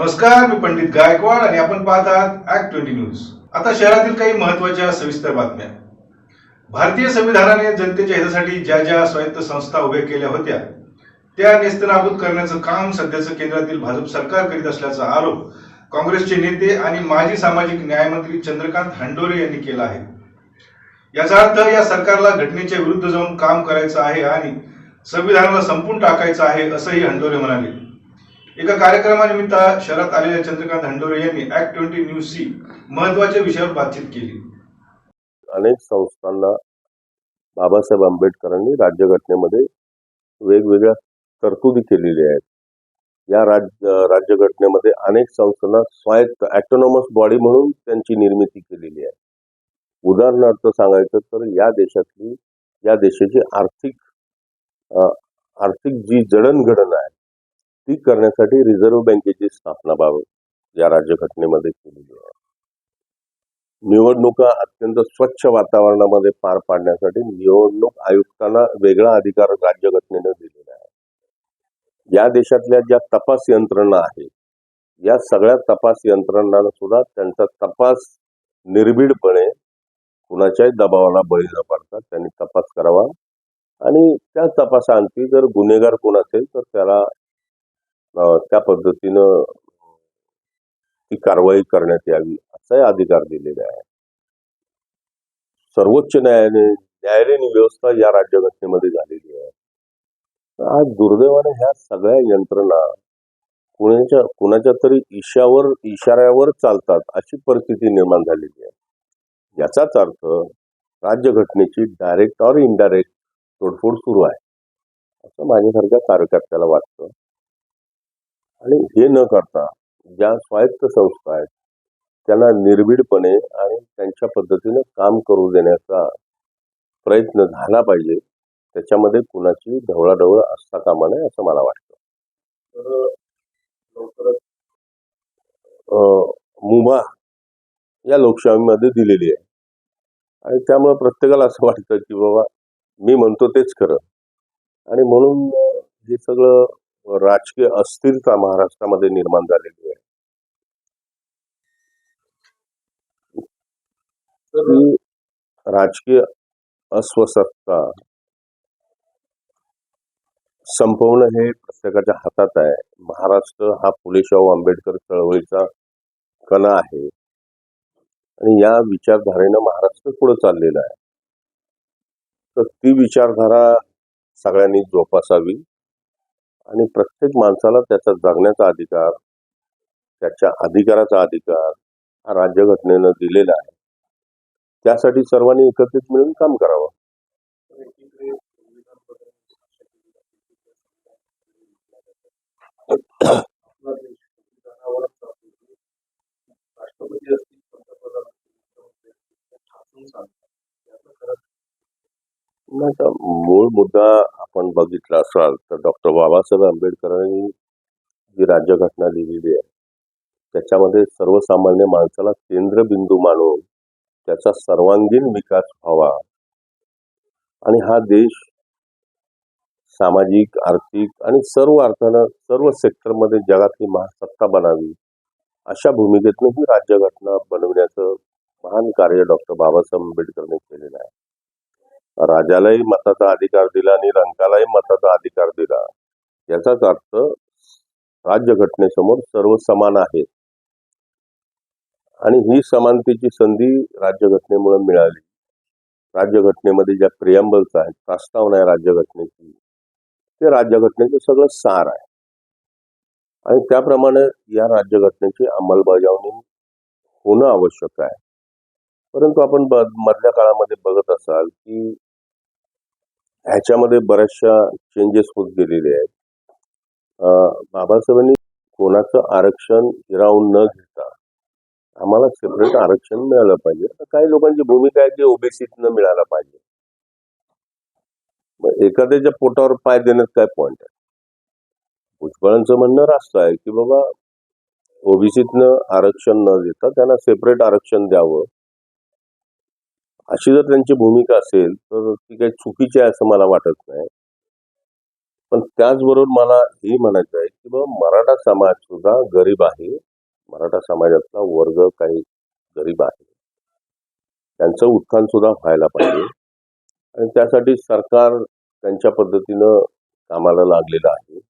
नमस्कार मी पंडित गायकवाड आणि आपण पाहत आहात ऍक्ट ट्वेंटी न्यूज आता शहरातील काही महत्त्वाच्या सविस्तर बातम्या. भारतीय संविधानाने जनतेच्या हितासाठी ज्या ज्या स्वायत्त संस्था उभ्या केल्या होत्या त्या नेस्तनाबूत करण्याचं काम सध्याचं केंद्रातील भाजप सरकार करीत असल्याचा आरोप काँग्रेसचे नेते आणि माजी सामाजिक न्यायमंत्री चंद्रकांत हंडोरे यांनी केला आहे. याचा अर्थ या सरकारला घटनेच्या विरुद्ध जाऊन काम करायचं आहे आणि संविधानाला संपून टाकायचं आहे असंही हंडोरे म्हणाले. एका कार्यक्रमानिमित्त शहरात आलेल्या चंद्रकांत हंडोरे यांनी ऍक्ट ट्वेंटी न्यूजशी महत्त्वाच्या विषयावर बातचीत केली. अनेक संस्थांना बाबासाहेब आंबेडकरांनी राज्यघटनेमध्ये वेगवेगळ्या तरतुदी केलेल्या आहेत. या राज्य राज्यघटनेमध्ये अनेक संस्थांना स्वायत्त ॲटोनॉमस बॉडी म्हणून त्यांची निर्मिती केलेली आहे. उदाहरणार्थ सांगायचं तर या देशातली या देशाची आर्थिक आर्थिक जी जडणघडण आहे ती करण्यासाठी रिझर्व्ह बँकेची स्थापना बाब या राज्यघटनेमध्ये केलेली आहे निवडणुका अत्यंत स्वच्छ वातावरणामध्ये पार पाडण्यासाठी निवडणूक आयुक्तांना वेगळा अधिकार राज्यघटनेने दिलेला आहे. या देशातल्या ज्या तपास यंत्रणा आहेत या सगळ्या तपास यंत्रणांना सुद्धा त्यांचा तपास निर्भीडपणे कुणाच्याही दबावाला बळी न पडता त्यांनी तपास करावा. आणि त्या तपासाअंती जर गुन्हेगार कोण असेल तर त्याला त्या पद्धतीनं ती कारवाई करण्यात यावी असाही अधिकार दिलेला आहे. सर्वोच्च न्यायालय न्यायालयीन व्यवस्था या राज्यघटनेमध्ये झालेली आहे. आज दुर्दैवाने ह्या सगळ्या यंत्रणा कुणाच्या कुणाच्या तरी इशावर इशाऱ्यावर चालतात अशी परिस्थिती निर्माण झालेली आहे. याचाच अर्थ राज्यघटनेची डायरेक्ट ऑर इनडायरेक्ट तोडफोड सुरू आहे. असं माझ्यासारख्या कार्यकर्त्याला वाटतं. आणि हे न करता ज्या स्वायत्त संस्था आहेत त्यांना निर्भीडपणे आणि त्यांच्या पद्धतीनं काम करू देण्याचा प्रयत्न झाला पाहिजे. त्याच्यामध्ये कुणाची ढवळाढवळ असता कामा नये असं मला वाटतं. अं, मुभा या लोकशाहीमध्ये दिलेली आहे. आणि त्यामुळे प्रत्येकाला असं वाटतं की बाबा मी म्हणतो तेच खरं. आणि म्हणून हे सगळं राजकीय अस्थिरता महाराष्ट्रामध्ये निर्माण झालेली आहे. राजकीय अस्वस्थता संपवणं हे प्रत्येकाच्या हातात आहे. महाराष्ट्र हा फुले शाहू आंबेडकर चळवळीचा कणा आहे. आणि या विचारधारेनं महाराष्ट्र पुढे चाललेला आहे. तर ती विचारधारा सगळ्यांनी जोपासावी. आणि प्रत्येक माणसाला त्याचा जगण्याचा अधिकार त्याच्या अधिकाराचा अधिकार हा राज्यघटनेनं दिलेला आहे. त्यासाठी सर्वांनी एकत्रित मिळून काम करावं. माझा मूळ मुद्दा आपण बघितला असाल तर डॉक्टर बाबासाहेब आंबेडकरांनी जी राज्यघटना लिहिलेली आहे त्याच्यामध्ये सर्वसामान्य माणसाला केंद्रबिंदू मानून त्याचा सर्वांगीण विकास व्हावा. आणि हा देश सामाजिक आर्थिक आणि सर्व अर्थानं सर्व सेक्टरमध्ये जगातली महासत्ता बनावी अशा भूमिकेतून ही राज्यघटना बनवण्याचं महान कार्य डॉक्टर बाबासाहेब आंबेडकरांनी केलेलं आहे. राजालाही मताचा अधिकार दिला आणि रंकालाही मताचा अधिकार दिला. याचाच अर्थ राज्यघटनेसमोर सर्व समान आहेत. आणि ही समानतेची संधी राज्यघटनेमुळे मिळाली. राज्यघटनेमध्ये ज्या प्रियांबल्स आहेत प्रस्तावना आहे राज्यघटनेची ते राज्यघटनेचं सगळं सार आहे. आणि त्याप्रमाणे या राज्यघटनेची अंमलबजावणी होणं आवश्यक आहे. परंतु आपण ब मधल्या काळामध्ये बघत असाल की ह्याच्यामध्ये बऱ्याचशा चेंजेस होत गेलेले आहेत. बाबासाहेबांनी कोणाचं आरक्षण हिरावून न घेता आम्हाला सेपरेट आरक्षण मिळालं पाहिजे. काही लोकांची भूमिका आहे की ओबीसीतनं मिळालं पाहिजे. मग एखाद्याच्या पोटावर पाय देण्यात काय पॉइंट आहे? भुजबळांचं म्हणणं रास्त आहे की बाबा ओबीसीतनं आरक्षण न देता त्यांना सेपरेट आरक्षण द्यावं. अशी जर त्यांची भूमिका असेल तर ती काही चुकीची आहे असं मला वाटत नाही. पण त्याचबरोबर मला हे म्हणायचं आहे की बाबा मराठा समाज सुद्धा गरीब आहे. मराठा समाजातला वर्ग काही गरीब आहे. त्यांचं उत्थान सुद्धा व्हायला पाहिजे. आणि त्यासाठी सरकार त्यांच्या पद्धतीनं कामाला लागलेलं आहे.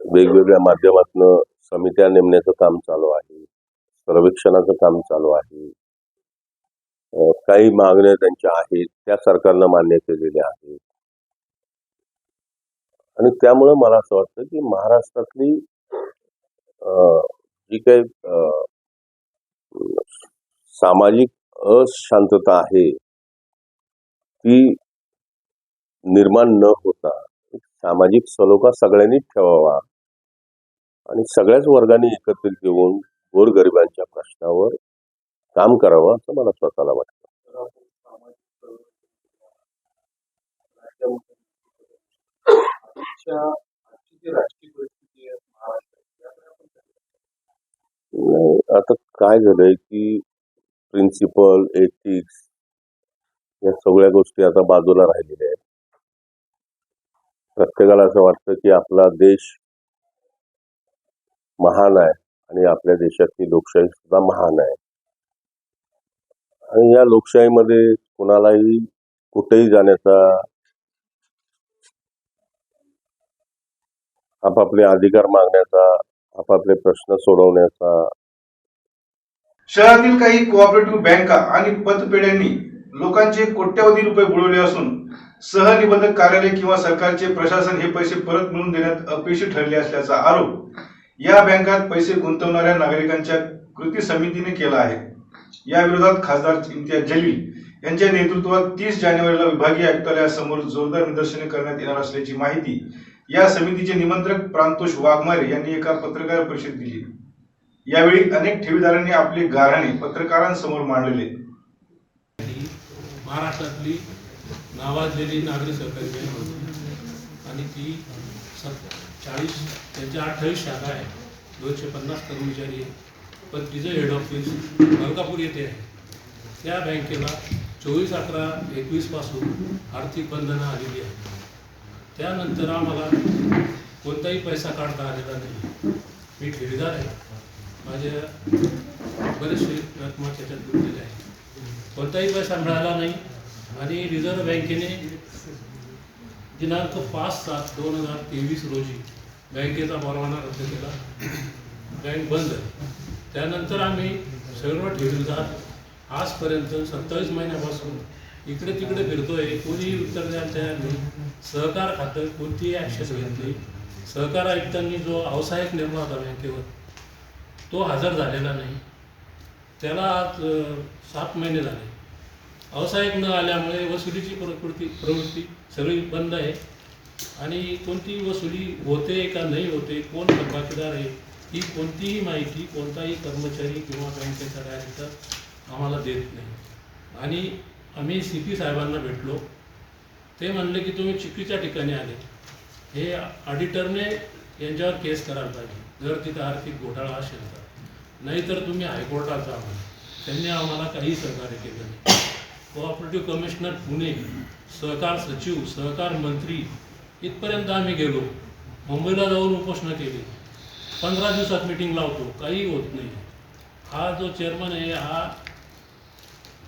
वेगवेगळ्या माध्यमातून समित्या नेमण्याचं काम चालू आहे. सर्वेक्षणाचं काम चालू आहे. काही मागण्या त्यांच्या आहेत त्या सरकारनं मान्य केलेल्या आहेत. आणि त्यामुळं मला असं वाटतं की महाराष्ट्रातली जी काही अं, सामाजिक अशांतता आहे ती निर्माण न होता एक सामाजिक सलोखा सगळ्यांनीच ठेवावा. आणि सगळ्याच वर्गाने एकत्रित येऊन गोरगरिबांच्या प्रश्नावर काम करावं असं मला स्वतःला वाटतं. नाही आता काय झालंय की प्रिन्सिपल एथिक्स या सगळ्या गोष्टी आता बाजूला राहिलेल्या आहेत. प्रत्येकाला असं वाटतं की आपला देश महान आहे आणि आपल्या देशातली लोकशाही सुद्धा महान आहे. आणि या लोकशाहीमध्ये कुणालाही कुठेही जाण्याचा आपापले अधिकार मागण्याचा आपापले प्रश्न सोडवण्याचा शहरातील काही कोऑपरेटिव्ह बँका आणि पतपेढ्यांनी लोकांचे कोट्यवधी रुपये बुडवले असून सहनिबंधक कार्यालय किंवा सरकारचे प्रशासन हे पैसे परत मिळवून देण्यात अपयशी ठरले असल्याचा आरोप या बँकात पैसे गुंतवणाऱ्या नागरिकांच्या कृती समितीने केला आहे. या विरोधात खासदार इम्तियाज जलील यांच्या नेतृत्वात तीस जानेवारीला विभागीय आयुक्तालयासमोर जोरदार निदर्शने करण्यात येणार असल्याची माहिती या समितीचे निमंत्रक प्रांतोष वाघमारे यांनी एका पत्रकार परिषदेत दिली. यावेळी अनेक ठेवीदारांनी आपले गाऱ्हाणे पत्रकारांसमोर मांडले. महाराष्ट्रातली नावाजलेली नागरी सहकारी बँक होती आणि ती सत चाळीस त्यांच्या अठ्ठावीस शाखा आहे दोनशे पन्नास कर्मचारी आहे पण तिचं हेड ऑफिस मलकापूर येथे आहे. त्या बँकेला चोवीस अकरा एकवीसपासून आर्थिक बंधनं आलेली आहेत. त्यानंतर आम्हाला कोणताही पैसा काढता आलेला नाही. मी ठेवीदार आहे. माझ्या बरेचसे रक्कमा त्याच्यात गुंतलेल्या आहेत. कोणताही पैसा मिळाला नाही आणि रिझर्व्ह बँकेने दिनांक पाच सात दोन हजार तेवीस रोजी बँकेचा परवाना रद्द केला. बँक बंद. आहे. त्यानंतर आम्ही सर्व ठेवीदार आजपर्यंत सत्तावीस महिन्यापासून इकडे तिकडे फिरतोय. कोणीही उत्तर द्यायला सहकार खातं कोणतीही ॲक्शन घेतली सहकार आयुक्तांनी जो अवसायक निर्माता होता बँकेवर तो हजर झालेला नाही. त्याला आज सात महिने झाले. अवसायक न आल्यामुळे वसुलीची प्रकृती प्रवृत्ती सगळी बंद आहे. आणि कोणती वसुली होते का नाही होते कोण थकबाकीदार आहे ही कोणतीही माहिती कोणताही कर्मचारी किंवा बँकेचा डायरेक्टर आम्हाला देत नाही. आणि आम्ही सी पी साहेबांना भेटलो. ते म्हणले की तुम्ही चुकीच्या ठिकाणी आले. हे ऑडिटरने यांच्यावर केस करायला पाहिजे. जर तिथं आर्थिक घोटाळा असेल तर. नाहीतर तुम्ही हायकोर्टात जा त्यांनी आम्हाला काही सहकार्य केलं नाही. कोऑपरेटिव्ह कमिशनर पुणे सहकार सचिव सहकार मंत्री इथपर्यंत आम्ही गेलो. मुंबईला जाऊन उपोषणं केली. पंधरा दिवसात मिटिंग लावतो काही होत नाही. हा जो चेअरमन आहे हा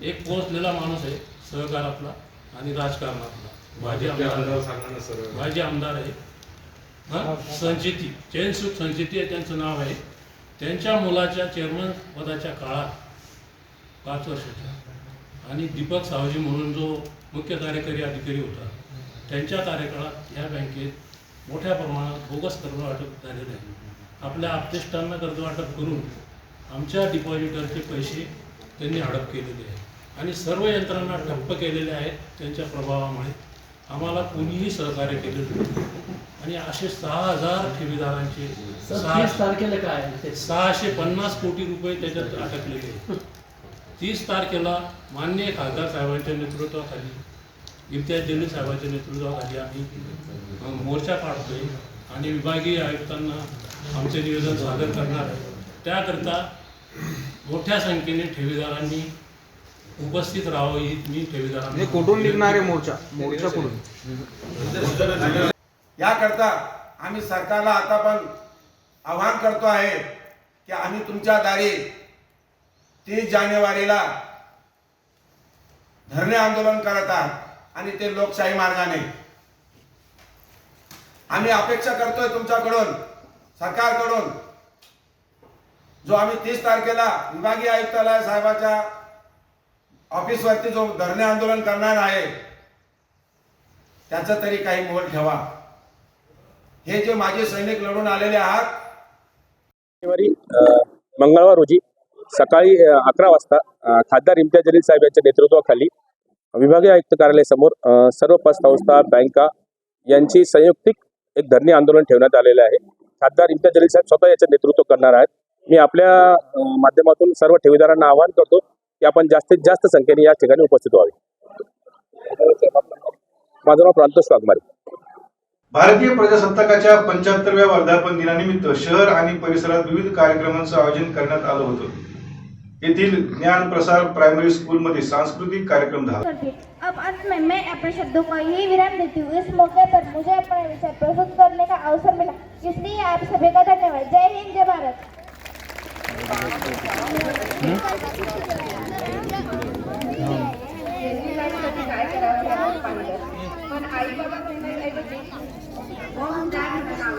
एक पोहोचलेला माणूस आहे सहकारातला आणि राजकारणातला भाजी आमदार. भाजी आमदार आहे. हा? संचिती. चैनसुख संचिती आहे त्यांचं नाव आहे. त्यांच्या मुलाच्या चेअरमन पदाच्या काळात पाच वर्षाच्या आणि दीपक सावजी म्हणून जो मुख्य कार्यकारी अधिकारी होता त्यांच्या कार्यकाळात ह्या बँकेत मोठ्या प्रमाणात बोगस कर्ज वाटप झालेलं आहे. आपल्या आपतेष्टांना कर्ज वाटप करून आमच्या डिपॉझिटरचे पैसे त्यांनी हडप केलेले आहे आणि सर्व यंत्रणा ठप्प केलेल्या आहेत त्यांच्या प्रभावामुळे. आम्हाला कोणीही सहकार्य केलेलं नाही. आणि असे सहा हजार ठेवीदारांचे तारखेला काय? सहाशे पन्नास कोटी रुपये त्याच्यात अटकलेले आहेत. तीस तारखेला मान्य खासदार साहेबांच्या नेतृत्वाखाली इम्तियाज जलील साहेबांच्या नेतृत्वाखाली आम्ही मोर्चा काढतोय आणि विभागीय आयुक्तांना आमचे निवेदन सादर करणार आहे. त्याकरता मोठ्या संख्येने ठेवीदारांनी उपस्थित राहावं ही मी ठेवीदारांना कुठून निघणार आहे मोर्चा? मोर्चा कुठून? याकरता आम्ही सरकारला आता पण आवाहन करतो आहे की आम्ही तुमच्या दारी तीस जानेवारीला धरणे आंदोलन करत आहात आणि ते लोकशाही मार्गाने. आम्ही अपेक्षा करतोय तुमच्याकडून सरकारकडून. जो आम्ही तीस तारखेला विभागीय आयुक्तालय साहेबाच्या ऑफिसवरती जो धरणे आंदोलन करणार आहे त्याचा तरी काही मोल ठेवा. हे जे माझे सैनिक लढून आलेले आहात मंगळवार रोजी सकाळी अकरा वाजता खासदार इम्तियाज जलील साहेब यांच्या नेतृत्वाखाली विभागीय आयुक्त कार्यालयासमोर सर्व पत संस्था बँका यांची संयुक्तिक एक धरणे आंदोलन ठेवण्यात आलेलं आहे. खासदार इम्तियाज जलील साहेब स्वतः याचं नेतृत्व करणार आहेत. मी आपल्या माध्यमातून सर्व ठेवीदारांना आवाहन करतो की आपण जास्तीत जास्त संख्येने या ठिकाणी उपस्थित व्हावे. माझं नाव प्रांतोष वाघमारे. भारतीय प्रजासत्ताकाच्या पंच्याहत्तरव्या वर्धापन दिनानिमित्त शहर आणि परिसरात विविध कार्यक्रमांचं आयोजन करण्यात आलं होतं. येथील ज्ञान प्रसार प्रायमरी स्कूलमध्ये सांस्कृतिक कार्यक्रम हूँ। अब अंत में मैं अपने शब्दों का यही विराम देती हूँ। इस मौके पर मुझे अपने विचार प्रस्तुत करने का अवसर मिला इसलिए आप सभी का धन्यवाद। जय हिंद जय भारत।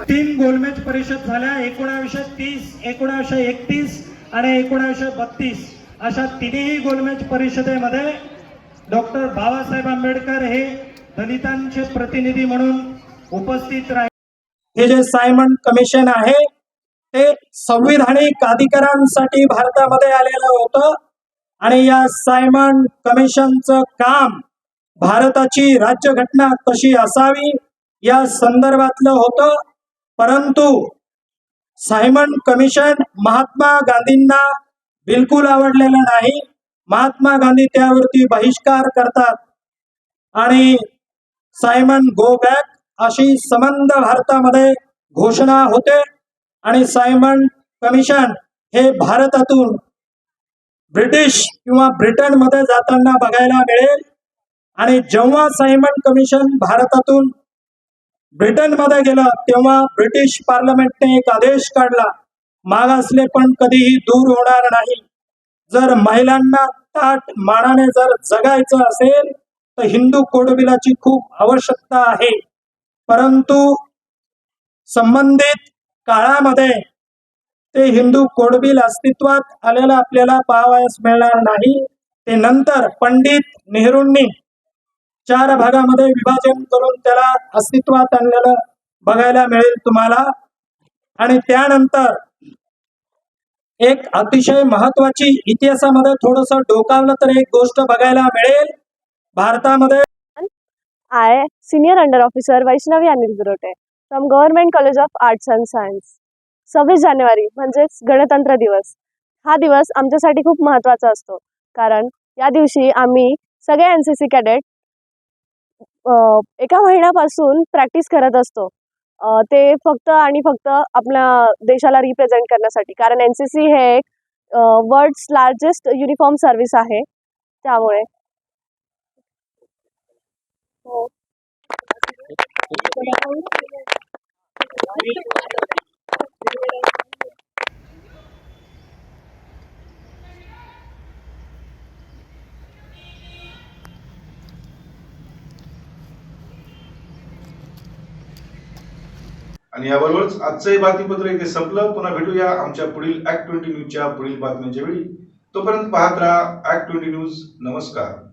तीन गोलमेज परिषद झाल्या एकोणावीसशे तीस एकोणावीसशे एकतीस आणि एकोणीसशे बत्तीस अशा तिन्ही गोलमेज परिषदेमध्ये डॉक्टर बाबासाहेब आंबेडकर हे दलितांचे प्रतिनिधी म्हणून उपस्थित राहिले हे जे सायमन कमिशन आहे ते संविधानिक अधिकारांसाठी भारतामध्ये आलेलं होतं. आणि या सायमन कमिशनचं काम भारताची राज्यघटना कशी असावी या संदर्भातलं होतं. परंतु सायमन कमिशन महात्मा गांधींना बिलकुल आवडलेलं नाही. महात्मा गांधी त्यावरती बहिष्कार करतात. आणि सायमन गो बॅक अशी संबंध भारतामध्ये घोषणा होते. आणि सायमन कमिशन हे भारतातून ब्रिटिश किंवा ब्रिटनमध्ये जाताना बघायला मिळेल. आणि जेव्हा सायमन कमिशन भारतातून ब्रिटनमध्ये गेलं तेव्हा ब्रिटिश पार्लमेंटने एक आदेश काढला मागासले पण कधीही दूर होणार नाही. जर महिलांना ताट मानाने जर जगायचं असेल तर हिंदू कोडबिलाची खूप आवश्यकता आहे. परंतु संबंधित काळामध्ये ते हिंदू कोडबिल अस्तित्वात आलेलं आपल्याला पाहावयास मिळणार नाही. ते नंतर पंडित नेहरूंनी चार भागामध्ये विभाजन करून त्याला अस्तित्वात आणलेलं बघायला मिळेल तुम्हाला. आणि त्यानंतर एक अतिशय महत्वाची इतिहासामध्ये थोडस डोकावलं तर एक गोष्ट बघायला मिळेल. भारतामध्ये I senior under officer Vaishnavi Anil Gurote from government college of arts and science सव्वीस जानेवारी म्हणजेच गणतंत्र दिवस. हा दिवस आमच्यासाठी खूप महत्त्वाचा असतो. कारण या दिवशी आम्ही सगळे एन सी सी कॅडेट एका महिन्यापासून प्रॅक्टिस करत असतो. ते फक्त आणि फक्त आपल्या देशाला रिप्रेझेंट करण्यासाठी. कारण एन सी सी हे एक वर्ल्ड्स लार्जेस्ट युनिफॉर्म सर्व्हिस आहे. त्यामुळे. हो. आणि याबरोबरच आजचं बातमीपत्र इथे संपलं. पुन्हा भेटूया आमच्या पुढील ऍक्ट ट्वेंटी न्यूजच्या पुढील बातम्यांच्या वेळी. तोपर्यंत पाहत राहा ऍक्ट ट्वेंटी न्यूज नमस्कार.